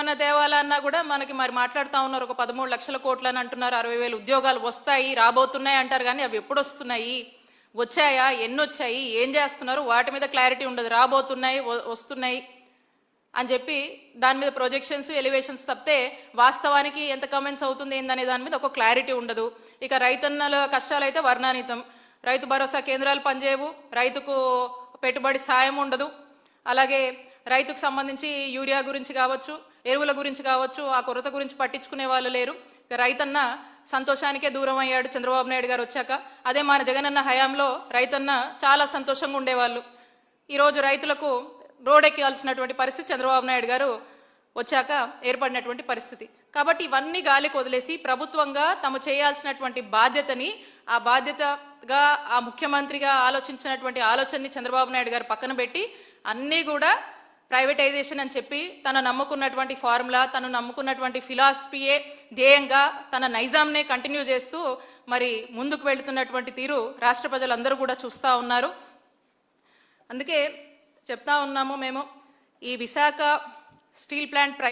ఏమైనా తేవాలన్నా కూడా మనకి మరి మాట్లాడుతూ ఉన్నారు. ఒక పదమూడు లక్షల కోట్లు అని అంటున్నారు. అరవై వేలు ఉద్యోగాలు వస్తాయి రాబోతున్నాయి అంటారు. కానీ అవి ఎప్పుడు వస్తున్నాయి? వచ్చాయా? ఎన్ని వచ్చాయి? ఏం చేస్తున్నారు? వాటి మీద క్లారిటీ ఉండదు. రాబోతున్నాయి వస్తున్నాయి అని చెప్పి దాని మీద ప్రొజెక్షన్స్ ఎలివేషన్స్ తప్పితే వాస్తవానికి ఎంత కమెంట్స్ అవుతుంది ఏందనే దాని మీద ఒక క్లారిటీ ఉండదు. ఇక రైతన్నల కష్టాలు అయితే వర్ణానితం రైతు భరోసా కేంద్రాలు పనిచేయవు. రైతుకు పెట్టుబడి సాయం ఉండదు. అలాగే రైతుకు సంబంధించి యూరియా గురించి కావచ్చు ఎరువుల గురించి కావచ్చు ఆ కొరత గురించి పట్టించుకునే వాళ్ళు లేరు. రైతన్న సంతోషానికే దూరం అయ్యాడు చంద్రబాబు నాయుడు గారు వచ్చాక. అదే మన జగనన్న హయాంలో రైతన్న చాలా సంతోషంగా ఉండేవాళ్ళు. ఈరోజు రైతులకు రోడెక్కాల్సినటువంటి పరిస్థితి చంద్రబాబు నాయుడు గారు వచ్చాక ఏర్పడినటువంటి పరిస్థితి. కాబట్టి ఇవన్నీ గాలికి వదిలేసి ప్రభుత్వంగా తమ చేయాల్సినటువంటి బాధ్యతని ఆ బాధ్యతగా ఆ ముఖ్యమంత్రిగా ఆలోచించినటువంటి ఆలోచనని చంద్రబాబు నాయుడు గారు పక్కన పెట్టి అన్నీ కూడా ప్రైవేటైజేషన్ అని చెప్పి తను నమ్ముకున్నటువంటి ఫార్ములా తను నమ్ముకున్నటువంటి ఫిలాసఫీయే ధ్యేయంగా తన నైజాంనే కంటిన్యూ చేస్తూ మరి ముందుకు వెళుతున్నటువంటి తీరు రాష్ట్ర ప్రజలందరూ కూడా చూస్తూ ఉన్నారు. అందుకే చెప్తా ఉన్నాము మేము ఈ విశాఖ స్టీల్ ప్లాంట్ ప్రై